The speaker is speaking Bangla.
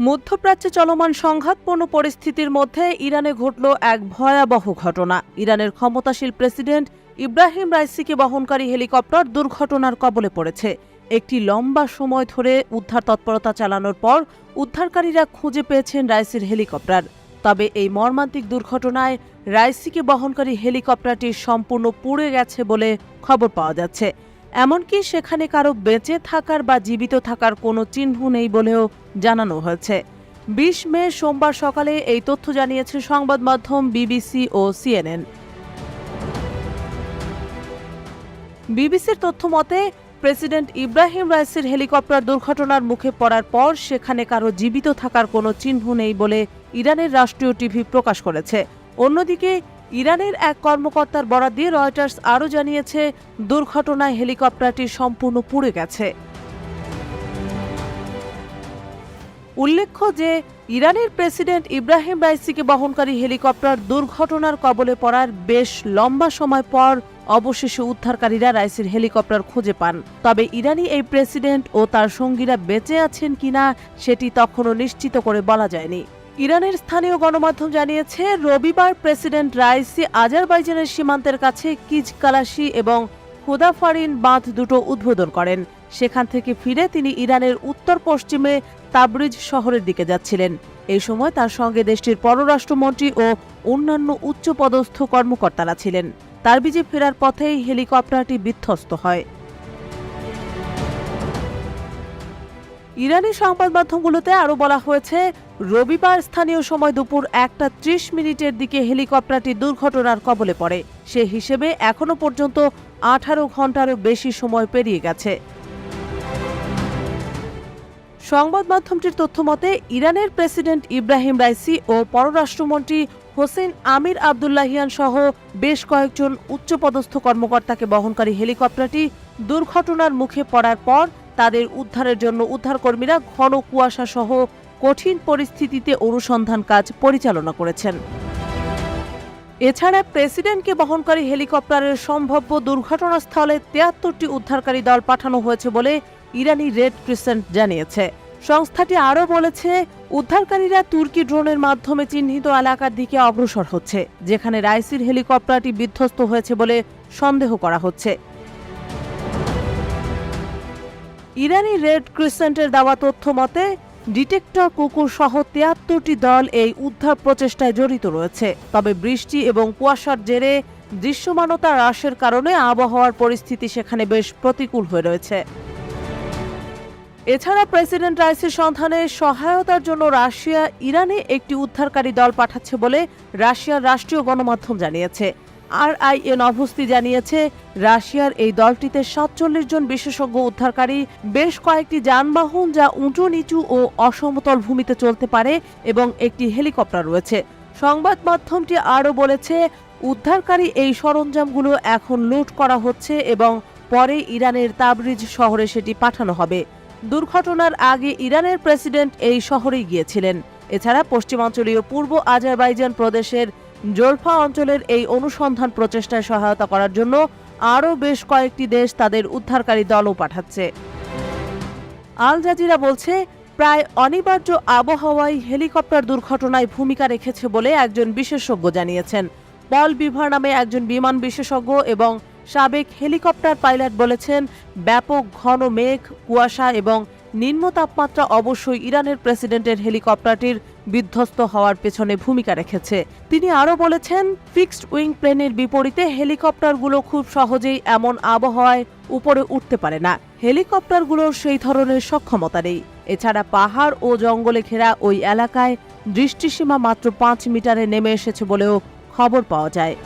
মধ্যপ্রাচ্যে চলমান সংঘাতপূর্ণ পরিস্থিতির মধ্যে ইরানে ঘটল এক ভয়াবহ ঘটনা। ইরানের ক্ষমতাশীল প্রেসিডেন্ট ইব্রাহিম রাইসিকে বহনকারী হেলিকপ্টার দুর্ঘটনার কবলে পড়েছে। একটি লম্বা সময় ধরে উদ্ধার তৎপরতা চালানোর পর উদ্ধারকারীরা খুঁজে পেয়েছেন রাইসির হেলিকপ্টার। তবে এই মর্মান্তিক দুর্ঘটনায় রাইসিকে বহনকারী হেলিকপ্টারটি সম্পূর্ণ পুড়ে গেছে বলে খবর পাওয়া যাচ্ছে। এমনকি সেখানে কারও বেঁচে থাকার বা জীবিত থাকার কোনো চিহ্ন নেই বলেও জানানো হয়েছে। বিশ মে সোমবার সকালে এই তথ্য জানিয়েছে সংবাদ মাধ্যম বিবিসি ও সিএনএন। বিবিসির তথ্য মতে, প্রেসিডেন্ট ইব্রাহিম রাইসির হেলিকপ্টার দুর্ঘটনার মুখে পড়ার পর সেখানে কারও জীবিত থাকার কোনো চিহ্ন নেই বলে ইরানের রাষ্ট্রীয় টিভি প্রকাশ করেছে। অন্যদিকে ইরানের এক কর্মকর্তার বরাদ দিয়ে রয়টার্স আরও জানিয়েছে, দুর্ঘটনায় হেলিকপ্টারটি সম্পূর্ণ পুড়ে গেছে। উল্লেখ্য যে, ইরানের প্রেসিডেন্ট ইব্রাহিম রাইসিকে বহনকারী হেলিকপ্টার দুর্ঘটনার কবলে পড়ার বেশ লম্বা সময় পর অবশেষে উদ্ধারকারীরা রাইসির হেলিকপ্টার খুঁজে পান। তবে ইরানি এই প্রেসিডেন্ট ও তার সঙ্গীরা বেঁচে আছেন কিনা, সেটি তখনও নিশ্চিত করে বলা যায়নি। ইরানের স্থানীয় গণমাধ্যম জানিয়েছে, রবিবার প্রেসিডেন্ট রাইসি আজারবাইজানের সীমান্তের কাছে কিজ কালাসি এবং হুদাফারিন বাঁধ দুটো উদ্বোধন করেন। সেখান থেকে ফিরে তিনি ইরানের উত্তর পশ্চিমে তাবরিজ শহরের দিকে যাচ্ছিলেন। এই সময় তার সঙ্গে দেশটির পররাষ্ট্রমন্ত্রী ও অন্যান্য উচ্চপদস্থ কর্মকর্তারা ছিলেন। তারবিজে ফেরার পথেই হেলিকপ্টারটি বিধ্বস্ত হয়। ইরানি সংবাদ মাধ্যমগুলোতে আরও বলা হয়েছে, রবিবার স্থানীয় সময় দুপুর একটা ত্রিশ মিনিটের দিকে হেলিকপ্টারটি দুর্ঘটনার কবলে পড়ে। সে হিসেবে এখনও পর্যন্ত আঠারো ঘন্টারও বেশি সময় পেরিয়ে গেছে। সংবাদ মাধ্যমটির তথ্য মতে, ইরানের প্রেসিডেন্ট ইব্রাহিম রাইসি ও পররাষ্ট্রমন্ত্রী হোসেন আমির আবদুল্লাহিয়ান সহ বেশ কয়েকজন উচ্চপদস্থ কর্মকর্তাকে বহনকারী হেলিকপ্টারটি দুর্ঘটনার মুখে পড়ার পর তাদের উদ্ধারের জন্য উদ্ধারকর্মীরা ঘন কুয়াশা সহ কঠিন পরিস্থিতিতে অনুসন্ধান কাজ পরিচালনা করেছেন। এছাড়া প্রেসিডেন্টকে বহনকারী হেলিকপ্টারের সম্ভাব্য দুর্ঘটনাস্থলে তিয়াত্তরটি উদ্ধারকারী দল পাঠানো হয়েছে বলে ইরানি রেড ক্রিসেন্ট জানিয়েছে। সংস্থাটি আরও বলেছে, উদ্ধারকারীরা তুর্কি ড্রোনের মাধ্যমে চিহ্নিত এলাকার দিকে অগ্রসর হচ্ছে, যেখানে রাইসির হেলিকপ্টারটি বিধ্বস্ত হয়েছে বলে সন্দেহ করা হচ্ছে। ইরানি রেড ক্রিসেন্টের দেওয়া তথ্য মতে, ডিটেক্টর কুকুর সহ তিয়াত্তরটি দল এই উদ্ধার প্রচেষ্টায় জড়িত রয়েছে। তবে বৃষ্টি এবং কুয়াশার জেরে দৃশ্যমানতা হ্রাসের কারণে আবহাওয়ার পরিস্থিতি সেখানে বেশ প্রতিকূল হয়ে রয়েছে। এছাড়া প্রেসিডেন্ট রাইসির সন্ধানে সহায়তার জন্য রাশিয়া, ইরানে একটি উদ্ধারকারী দল পাঠাচ্ছে বলে রাশিয়ার রাষ্ট্রীয় গণমাধ্যম জানিয়েছে। আর আই এ নভস্তি জানিয়েছে, রাশিয়ার এই দলটিতে সাতচল্লিশ জন বিশেষজ্ঞ উদ্ধারকারী, বেশ কয়েকটি যানবাহন যা উঁচু, নিচু ও অসমতল ভূমিতে চলতে পারে এবং একটি হেলিকপ্টার রয়েছে। সংবাদ মাধ্যমটি আরও বলেছে, উদ্ধারকারী এই সরঞ্জামগুলো এখন লুট করা হচ্ছে এবং পরে ইরানের তাবরিজ শহরে সেটি পাঠানো হবে। দুর্ঘটনার আগে ইরানের প্রেসিডেন্ট এই শহরেই গিয়েছিলেন। এছাড়া পশ্চিমাঞ্চলীয় পূর্ব আজারবাইজান প্রদেশের জোরফা অঞ্চলের এই অনুসন্ধান প্রচেষ্টায় সহায়তা করার জন্য আরও বেশ কয়েকটি দেশ তাদের উদ্ধারকারী দলও পাঠাচ্ছে। আল জাজিরা বলছে, প্রায় অনিবার্য আবহাওয়ায় হেলিকপ্টার দুর্ঘটনায় ভূমিকা রেখেছে বলে একজন বিশেষজ্ঞ জানিয়েছেন। পল বিভার নামে একজন বিমান বিশেষজ্ঞ এবং সাবেক হেলিকপ্টার পাইলট বলেছেন, ব্যাপক ঘন মেঘ, কুয়াশা এবং নিম্ন তাপমাত্রা অবশ্যই ইরানের প্রেসিডেন্টের হেলিকপ্টারটির বিধ্বস্ত হওয়ার পেছনে ভূমিকা রেখেছে। তিনি আরও বলেছেন, ফিক্সড উইং প্লেনের বিপরীতে হেলিকপ্টারগুলো খুব সহজেই এমন আবহাওয়ায় উপরে উঠতে পারে না। হেলিকপ্টারগুলোর সেই ধরনের সক্ষমতা নেই। এছাড়া পাহাড় ও জঙ্গলে ঘেরা ওই এলাকায় দৃষ্টিসীমা মাত্র পাঁচ মিটারে নেমে এসেছে বলেও খবর পাওয়া যায়।